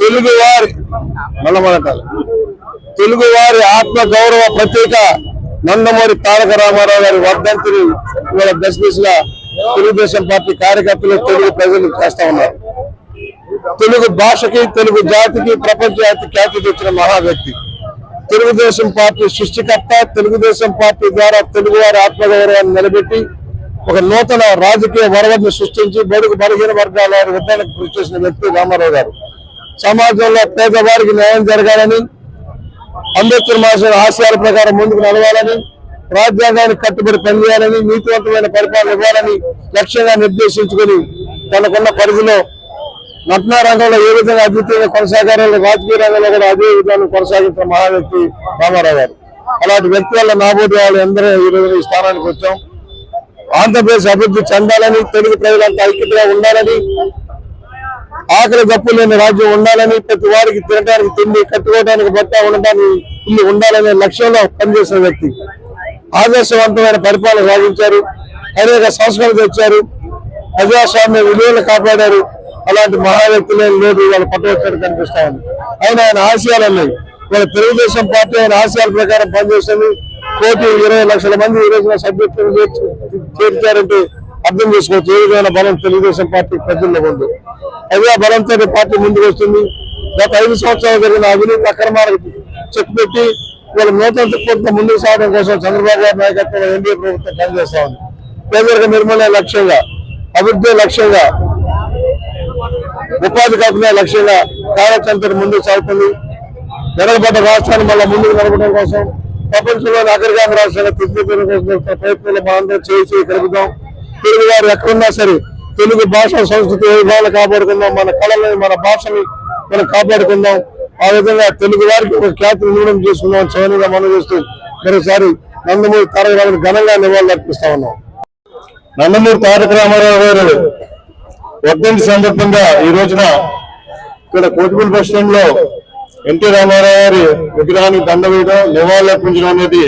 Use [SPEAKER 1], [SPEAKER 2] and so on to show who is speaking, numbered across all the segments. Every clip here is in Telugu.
[SPEAKER 1] తెలుగు వారి మళ్ళీ తెలుగు వారి ఆత్మ గౌరవ ప్రత్యేక నందమూరి తారక రామారావు గారి వర్ధంతిని ఇవాళ దశదిశగా తెలుగుదేశం పార్టీ కార్యకర్తలు తెలుగు ప్రజలు చేస్తా ఉన్నారు. తెలుగు భాషకి తెలుగు జాతికి ప్రపంచ జాతి ఖ్యాతి తెచ్చిన మహా వ్యక్తి. తెలుగుదేశం పార్టీ సృష్టికర్త తెలుగుదేశం పార్టీ ద్వారా తెలుగు వారి ఆత్మగౌరవాన్ని నిలబెట్టి ఒక నూతన రాజకీయ వరవడిని సృష్టించి బడుగు బలహీన వర్గాల వారి కృషి చేసిన వ్యక్తి రామారావు గారు. సమాజంలో పేదవారికి న్యాయం జరగాలని అంబేద్కర్ మాస్టర్ ఆశయాల ప్రకారం ముందుకు నడవాలని రాజ్యాంగానికి కట్టుబడి పనిచేయాలని నీతివంతమైన పరిపాలన ఇవ్వాలని లక్ష్యంగా నిర్దేశించుకుని తనకున్న పరిధిలో నటనా రంగంలో ఏ విధంగా అద్వితీయంగా కొనసాగారో రాజకీయ రంగంలో కూడా అదే విధానం కొనసాగించిన మహా వ్యక్తి రామారావు గారు. అలాంటి వ్యక్తి వల్ల నాబోటి వాళ్ళు అందరూ ఈ రోజు ఈ స్థానానికి వచ్చాం. ఆంధ్రప్రదేశ్ అభివృద్ధి చెందాలని తెలుగు ప్రజలంతా ఐక్యతగా ఉండాలని ఆకలి గప్పు లేని రాజ్యం ఉండాలని ప్రతి వారికి తినడానికి తిండి కట్టుకోవడానికి బట్ట ఉండడానికి ఇల్లు ఉండాలనే లక్ష్యంలో పనిచేసిన వ్యక్తి. ఆదర్శవంతమైన పరిపాలన సాగించారు అనేక సంస్కరణ తెచ్చారు. ప్రజాస్వామ్య విలువలు కాపాడారు. అలాంటి మహా వ్యక్తులే లేదు వాళ్ళు పట్టుబట్టారు కనిపిస్తా ఉంది. ఆయన ఆయన ఆశయాలు ఉన్నాయి వాళ్ళ తెలుగుదేశం పార్టీ ఆయన ఆశయాల ప్రకారం పనిచేస్తుంది. కోటి ఇరవై లక్షల మంది ఈ రోజున సభ్యత్వం చేర్చారంటే అర్థం చేసుకోవచ్చు. ఏ విధమైన బలం తెలుగుదేశం పార్టీ ప్రజల్లో ఉంది? అదే బలంతో పార్టీ ముందుకు వస్తుంది. గత ఐదు సంవత్సరాలు జరిగిన అవినీతి అక్రమాలకు చెక్ పెట్టి వాళ్ళ నూతన తిప్పటితో ముందుకు సాగడం కోసం చంద్రబాబు గారి నాయకత్వంలో ఎన్డీఏ ప్రభుత్వం పనిచేస్తా ఉంది. పేదరిక నిర్మూలన లక్ష్యంగా అభివృద్ధి లక్ష్యంగా ఉపాధి కల్పన లక్ష్యంగా కార్యాచరణ ముందుకు సాగుతుంది. వెనకబడ్డ రాష్ట్రాన్ని మళ్ళీ ముందుకు నడపడం కోసం ప్రపంచంలో అగ్రగామి రాష్ట్రంగా తీర్చిదిద్దడం కోసం ప్రయత్నాలు మనందరం చేసి కలుగుదాం. తెలుగు వారు ఎక్కడున్నా సరే తెలుగు భాష సంస్కృతి వైభవాలు కాపాడుకుందాం. మన కళలని మన భాషని మనం కాపాడుకుందాం. ఆ విధంగా తెలుగు వారికి ఒక ఖ్యాతి నిర్మాణం చేసుకుందాం. చవనిగా మనం చేస్తూ మరోసారి నందమూరి తారక రామారావు ఘనంగా నివాళులు అర్పిస్తా ఉన్నాం. నందమూరి తారక రామారావు గారు వర్ధంతి సందర్భంగా ఈ రోజున ఇక్కడ కోటిపల్లి బస్ స్టాండ్లో ఎన్టీ రామారావు గారి విగ్రహానికి దండ వేయడం నివాళులర్పించడం అనేది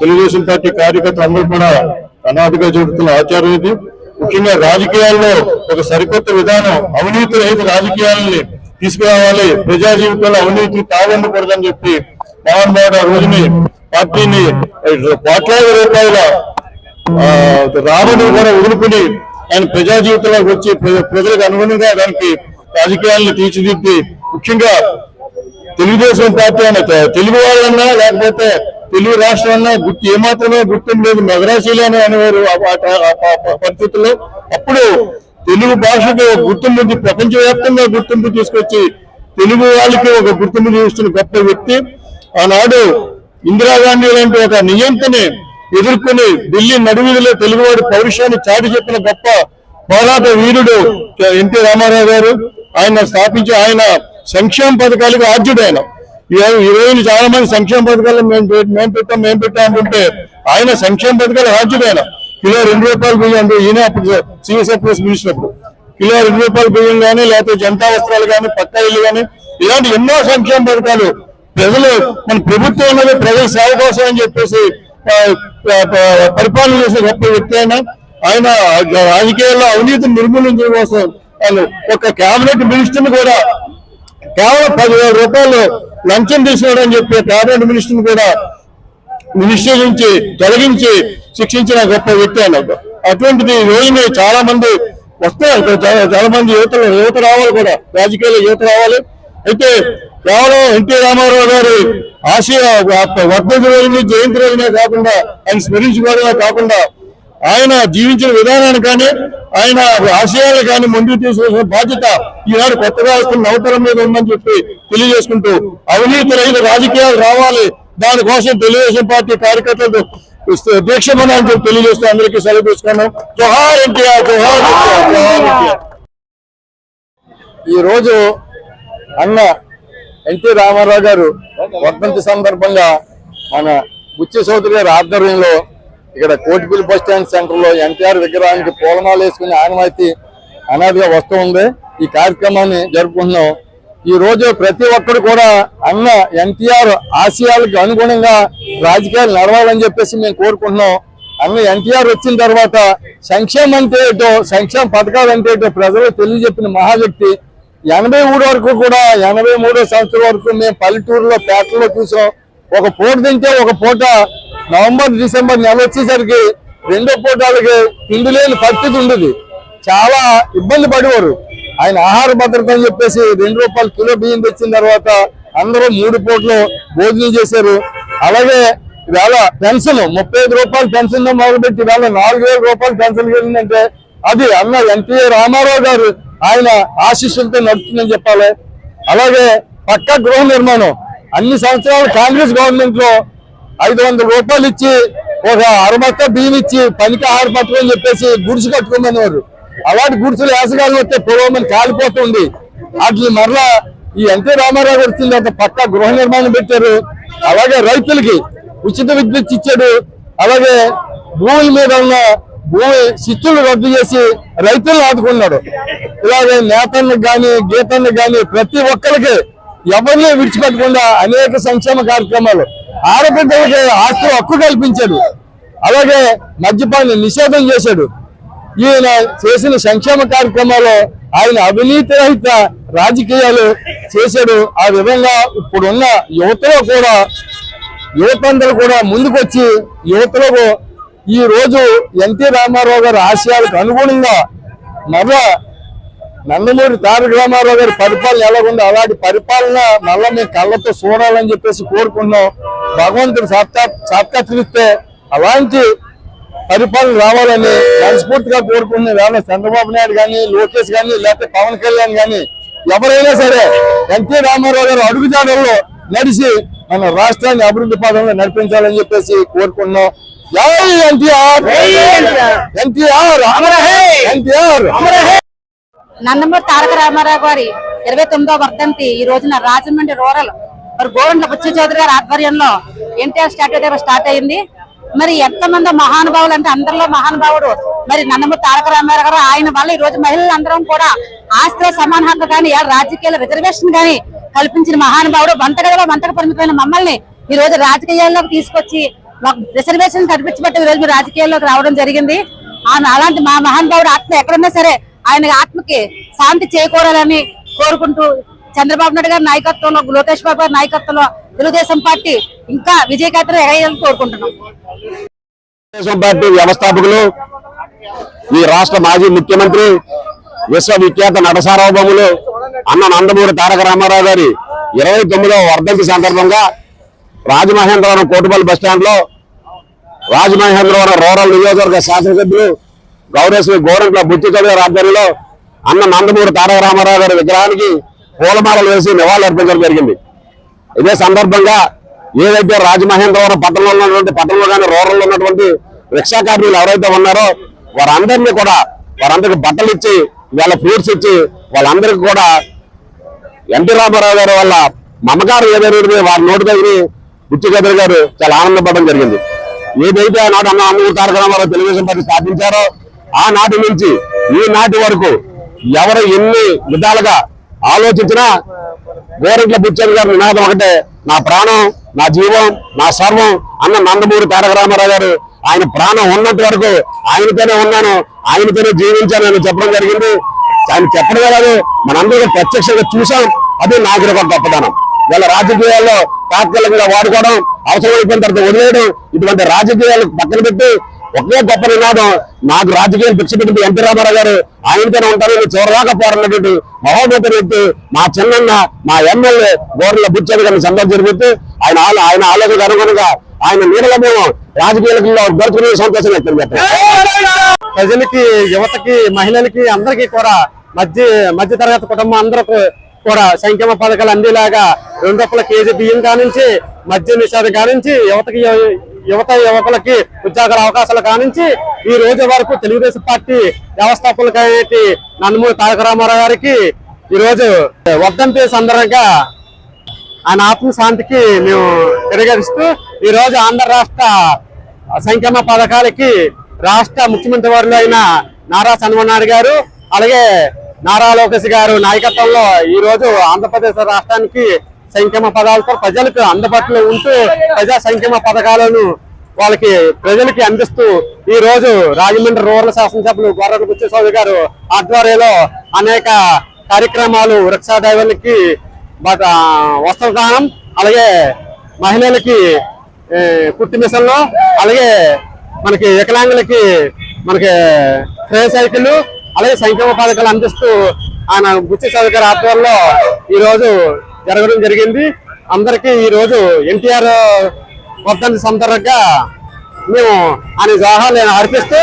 [SPEAKER 1] తెలుగుదేశం పార్టీ కార్యకర్తలు అందరూ కూడా అనాథగా జరుగుతున్న ఆచారం ఇది. ముఖ్యంగా రాజకీయాల్లో ఒక సరికొత్త విధానం అవినీతి రహిత రాజకీయాలని తీసుకురావాలి ప్రజా జీవితంలో అవినీతి తాగండకూడదని చెప్పి మహానుభావుడు ఆ రోజుని పార్టీని కోట్లాది రూపాయల ఆ, రాబడి కూడా వదులుకుని ఆయన ప్రజా జీవితంలోకి వచ్చి ప్రజలకు అనుగుణంగా దానికి రాజకీయాలను తీర్చిదిద్ది. ముఖ్యంగా తెలుగుదేశం పార్టీ అన్న తెలుగు వాళ్ళన్నా లేకపోతే తెలుగు రాష్ట్రం అన్నా గుర్తు ఏమాత్రమే గుర్తింపు లేదు మద్రాసీలోనే అనేవారు ఆ- ఆ- పరిస్థితుల్లో. అప్పుడు తెలుగు భాషకు గుర్తింపు ప్రపంచవ్యాప్తంగా గుర్తింపు తీసుకొచ్చి తెలుగు వాళ్ళకి ఒక గుర్తింపు చూస్తున్న గొప్ప వ్యక్తి. ఆనాడు ఇందిరాగాంధీ లాంటి ఒక నియంతని ఎదుర్కొని ఢిల్లీ నడువీధిలో తెలుగువాడి పౌరుషాన్ని చాటి చెప్పిన గొప్ప పోరాట వీరుడు ఎన్టీ రామారావు గారు. ఆయన స్థాపించి ఆయన సంక్షేమ పథకాలకు ఆద్యుడు ఆయన ఈ- రోజు చాలా మంది సంక్షేమ పథకాలు మేము మేము పెట్టాం మేము పెట్టాం అంటుంటే ఆయన సంక్షేమ పథకాలు ఆద్యుడు ఆయన కిలో రెండు రూపాయలు బియ్యం ఈయన అప్పుడు సిఎస్ఎఫ్ఎస్ మినిస్టర్ అప్పుడు కిలో రెండు రూపాయల బియ్యం కానీ లేకపోతే జంతా వస్త్రాలు కానీ పక్క ఇల్లు కానీ ఇలాంటి ఎన్నో సంక్షేమ పథకాలు ప్రజలు మన ప్రభుత్వం ఉన్నది ప్రజల సేవ కోసం అని చెప్పేసి పరిపాలన చేసే గొప్ప వ్యక్తి అయినా ఆయన రాజకీయాల్లో అవినీతి నిర్మూలించడం కోసం ఒక కేబినెట్ మినిస్టర్ కూడా కేవలం పదివేల రూపాయలు లంచం తీసుకున్నాడని చెప్పి కేబినెట్ మినిస్టర్ కూడా మినిస్టర్ నుంచి తొలగించి శిక్షించిన గొప్ప వ్యక్తి ఆయన. అటువంటిది రోజున చాలా మంది వస్తారు చాలా చాలా మంది యువతలు యువత రావాలి కూడా. రాజకీయాల్లో యువత రావాలి. అయితే కేవలం ఎన్టీ రామారావు గారి ఆశయ వర్ధంతి రోజుని జయంతి రోజునే కాకుండా ఆయన స్మరించుకోవడమే కాకుండా ఆయన జీవించిన విధానాన్ని కానీ ఆయన ఆశయాలు కానీ ముందుకు తీసుకొచ్చిన బాధ్యత ఈనాడు కొత్తగా వస్తున్న అవతరం మీద ఉందని చెప్పి తెలియజేసుకుంటూ అవినీతి రహిత రాజకీయాలు రావాలి. దానికోసం తెలుగుదేశం పార్టీ కార్యకర్తలు దీక్ష అని చెప్పి తెలియజేస్తూ అందరికీ సెలవు తీసుకున్నాం. జోహార్ ఎన్టీఆర్ జోహార్ ఈ రోజు అన్న ఎన్టీ రామారావు గారు వర్ధంతి సందర్భంగా మన బుచ్చి చౌదరి గారి ఆధ్వర్యంలో ఇక్కడ కోటిపల్లి బస్ స్టాండ్ సెంటర్లో ఎన్టీఆర్ విగ్రహానికి పూలమాలు వేసుకుని ఆనవాయితీ అనాదిగా వస్తూ ఉంది. ఈ కార్యక్రమాన్ని జరుపుకుంటున్నాం. ఈ రోజు ప్రతి ఒక్కరు కూడా అన్న ఎన్టీఆర్ ఆశయాలకు అనుగుణంగా రాజకీయాలు నడవాలని చెప్పేసి మేము కోరుకుంటున్నాం.
[SPEAKER 2] అన్న ఎన్టీఆర్ వచ్చిన తర్వాత సంక్షేమం అంటే ఏంటో సంక్షేమ పథకాలు అంటే ఏంటో ప్రజలకు తెలియజెప్పిన మహావ్యక్తి ఎనభై మూడు వరకు కూడా ఎనభై మూడో సంవత్సరం వరకు మేము పల్లెటూరులో పేటలో చూసాం. ఒక పూట తింటే ఒక పూట నవంబర్ డిసెంబర్ నెల వచ్చేసరికి రెండో పూటలకి తిండి లేని పరిస్థితి ఉండేది. చాలా ఇబ్బంది పడేవారు. ఆయన ఆహార భద్రత అని చెప్పేసి రెండు రూపాయలు కిలో బియ్యం తెచ్చిన తర్వాత అందరూ మూడు పూట్లు భోజనం చేశారు. అలాగే ఇవాళ పెన్షన్ ముప్పై ఐదు రూపాయలు పెన్షన్ మొదలుపెట్టి ఇవాళ నాలుగు వేల రూపాయలు పెన్షన్ వెళ్ళిందంటే అది అన్న ఎన్టీఏ రామారావు గారు ఆయన ఆశీస్సులతో నడుస్తుందని చెప్పాలి. అలాగే పక్కా గృహ నిర్మాణం. అన్ని సంవత్సరాలు కాంగ్రెస్ గవర్నమెంట్లో ఐదు వందల రూపాయలు ఇచ్చి ఒక అరబత్త బియ్యం ఇచ్చి పనికి ఆహార పట్టుకొని చెప్పేసి గుడిసు కట్టుకోమనేవారు అలాంటి గుడిసెలు వేసగాలం వస్తే పూర్వమని కాలిపోతుంది. వాటిని మరలా ఈ ఎన్టీ రామారావు గారు వచ్చిన పక్క గృహ నిర్మాణం పెట్టారు. అలాగే రైతులకి ఉచిత విద్యుత్ ఇచ్చాడు. అలాగే భూముల మీద ఉన్న భూమి శిస్తులు రద్దు చేసి రైతులను ఆదుకున్నాడు. ఇలాగే నేతలకు కానీ గీతన్ని కానీ ప్రతి ఒక్కరికి ఎవరిని విడిచిపెట్టకుండా అనేక సంక్షేమ కార్యక్రమాలు ఆడబిడ్డలకి ఆస్తి హక్కు కల్పించాడు. అలాగే మద్యపాన్ని నిషేధం చేశాడు. ఈయన చేసిన సంక్షేమ కార్యక్రమాల్లో ఆయన అవినీతి రహిత రాజకీయాలు చేశాడు. ఆ విధంగా ఇప్పుడున్న యువతలో కూడా యువతందరూ కూడా ముందుకొచ్చి యువతలో ఈ రోజు ఎన్టీ రామారావు గారి ఆశయాలకు అనుగుణంగా మరలా నందమూరి తారక రామారావు గారి పరిపాలన ఎలా ఉందో అలాంటి పరిపాలన మళ్ళా మేము కళ్ళతో చూడాలని చెప్పేసి కోరుకున్నాం భగవంతుడు సాక్షా సాక్షాత్కరిస్తే అలాంటి పరిపాలన రావాలని మనస్ఫూర్తిగా కోరుకున్న వేళ చంద్రబాబు నాయుడు కానీ లోకేష్ కానీ లేకపోతే పవన్ కళ్యాణ్ కానీ ఎవరైనా సరే ఎన్టీ రామారావు గారు అడుగుజాడల్లో నడిచి మన రాష్ట్రాన్ని అభివృద్ధి పదంలో నడిపించాలని చెప్పేసి కోరుకున్నాం జై ఎన్టీఆర్! ఎన్టీఆర్! ఎన్టీఆర్!
[SPEAKER 3] నందమూరి తారక రామారావు గారి ఇరవై తొమ్మిదో వర్ధంతి ఈ రోజున రాజమండ్రి రూరల్ మరి గోరంట్ల బుచ్చ చౌదరి గారి ఆధ్వర్యంలో ఎన్టీఆర్ స్టాట్యూ దగ్గర స్టార్ట్ అయింది. మరి ఎంతమంది మహానుభావులు అంటే అందరిలో మహానుభావుడు మరి నందమూరి తారక రామారావు గారు ఆయన వల్ల ఈ రోజు మహిళలందరం కూడా ఆస్తిలో సమాన హక్కు కానీ రాజకీయాల రిజర్వేషన్ కానీ కల్పించిన మహానుభావుడు వంటగడలో వంటక పరిమితమైన మమ్మల్ని ఈ రోజు రాజకీయాల్లోకి తీసుకొచ్చి మాకు రిజర్వేషన్ కల్పించబట్టి ఈ రోజు రాజకీయాల్లోకి రావడం జరిగింది. ఆయన అలాంటి మా మహానుభావుడు ఆత్మ ఎక్కడున్నా సరే ఆయన ఆత్మకి శాంతి చేకూరాలని కోరుకుంటూ చంద్రబాబు నాయుడు గారి నాయకత్వంలో లోకేష్ బాబు గారి నాయకత్వంలో తెలుగుదేశం పార్టీ ఇంకా విజయకేతనం ఎగేయాలని కోరుకుంటున్నాం.
[SPEAKER 4] తెలుగుదేశం పార్టీ వ్యవస్థాపకులు ఈ రాష్ట్ర మాజీ ముఖ్యమంత్రి విశ్వవిఖ్యాత నట అన్న నందమూరి తారక రామారావు గారి ఇరవై తొమ్మిదవ వర్ధంతి సందర్భంగా రాజమహేంద్రవరం కోటిపల్లి బస్టాండ్లో రాజమహేంద్రవరం రూరల్ నియోజకవర్గ శాసనసభ్యులు గౌరవశ్రీ గోరంట్ల బుద్ధి చౌదరి ఆధ్వర్యంలో అన్న నందమూరి తారక రామారావు గారి విగ్రహానికి పూలమాలలు వేసి నివాళులర్పించడం జరిగింది. ఇదే సందర్భంగా ఏదైతే రాజమహేంద్రవరం పట్టణంలో ఉన్నటువంటి పట్టణంలో కానీ రూరల్లో ఉన్నటువంటి రిక్షా కార్మికులు ఎవరైతే ఉన్నారో వారందరినీ కూడా వారందరికి బట్టలు ఇచ్చి వాళ్ళ ఫ్రూట్స్ ఇచ్చి వాళ్ళందరికీ కూడా ఎన్టీ రామారావు గారు వాళ్ళ మమకారం ఏదైనా వారి నోటి దగ్గర బుచ్చిగదర్ గారు చాలా ఆనందపడడం జరిగింది. ఏదైతే ఆనాడు అన్న అమ్మూరు తారక రామారావు తెలుగుదేశం పార్టీ స్థాపించారో ఆ నాటి నుంచి ఈ నాటి వరకు ఎవరు ఎన్ని విధాలుగా ఆలోచించినా గోరెంట్ల బుచ్చయ్య గారి నినాదం ఒకటే. నా ప్రాణం నా జీవం నా సర్వం అన్న నందమూరి తారక రామారావు గారు ఆయన ప్రాణం ఉన్నంత వరకు ఆయనతోనే ఉన్నాను ఆయనతోనే జీవించాను అని చెప్పడం జరిగింది. ఆయన చెప్పడమే కాదు మనందరూ ప్రత్యక్షంగా చూసాం అది నాకు ఒక గొప్పదనం. వీళ్ళ రాజకీయాల్లో తాత్కాలికంగా వాడుకోవడం అవసరమైపోయిన తర్వాత వదిలేయడం ఇటువంటి రాజకీయాలు పక్కన పెట్టి ఒకే గొప్ప నినాదం. నాకు రాజకీయాలు భిక్ష పెట్టింది ఎన్టీ రామారావు గారు. ఆయనతోనే ఉంటారని చివరిదాకా పోరాడినటువంటి మహోన్నత వ్యక్తి మా చిన్నన్న మా ఎమ్మెల్యే గోర్ల బుచ్చయ్య గారిని సందర్శించి ఆయన ఆలో- ఆయన ఆలోచన అనుగుణంగా ఆయన నీడల మేము రాజకీయాలలో గడుచుకునే సంతోషం వ్యక్తం
[SPEAKER 5] ప్రజలకి యువతకి మహిళలకి అందరికీ కూడా మధ్య మధ్య తరగతి కుటుంబం అందరూ కూడా సంక్షేమ పథకాలు అందేలాగా రెండు రూపాయల కేజీ బియ్యం కానించి మద్య నిషేధం కానించి యువతకి యువత యువకులకి ఉద్యోగాల అవకాశాలు కానించి ఈ రోజు వరకు తెలుగుదేశం పార్టీ వ్యవస్థాపకులకి నందమూరి తారక రామారావు గారికి ఈ రోజు వర్ధంతి సందర్భంగా ఆయన ఆత్మ శాంతికి మేము తిరగరిస్తూ ఈ రోజు ఆంధ్ర రాష్ట్ర సంక్షేమ పథకాలకి రాష్ట్ర ముఖ్యమంత్రి వారిలో అయిన నారా చంద్రబాబు నాయుడు గారు అలాగే నారా లోకేష్ గారు నాయకత్వంలో ఈ రోజు ఆంధ్రప్రదేశ్ రాష్ట్రానికి సంక్షేమ పథకాలతో ప్రజలకు అందుబాటులో ఉంటూ ప్రజా సంక్షేమ పథకాలను వాళ్ళకి ప్రజలకి అందిస్తూ ఈ రోజు రాజమండ్రి రూరల్ శాసనసభ్యులు గొర్రెల బుచ్చ గారు ఆధ్వర్యంలో అనేక కార్యక్రమాలు రిక్షా డ్రైవర్లకి వస్త్రదానం అలాగే మహిళలకి కుట్టి మిషన్లు అలాగే మనకి వికలాంగులకి మనకి ట్రే సైకిల్ అలాగే సంక్షేమ పథకాలు అందిస్తూ ఆయన బుచ్చి చౌదరి గారి ఆధ్వర్యంలో ఈరోజు జరగడం జరిగింది. అందరికీ ఈరోజు ఎన్టీఆర్ వర్ధంతి సందర్భంగా మేము ఆయన జోహాలు అర్పిస్తూ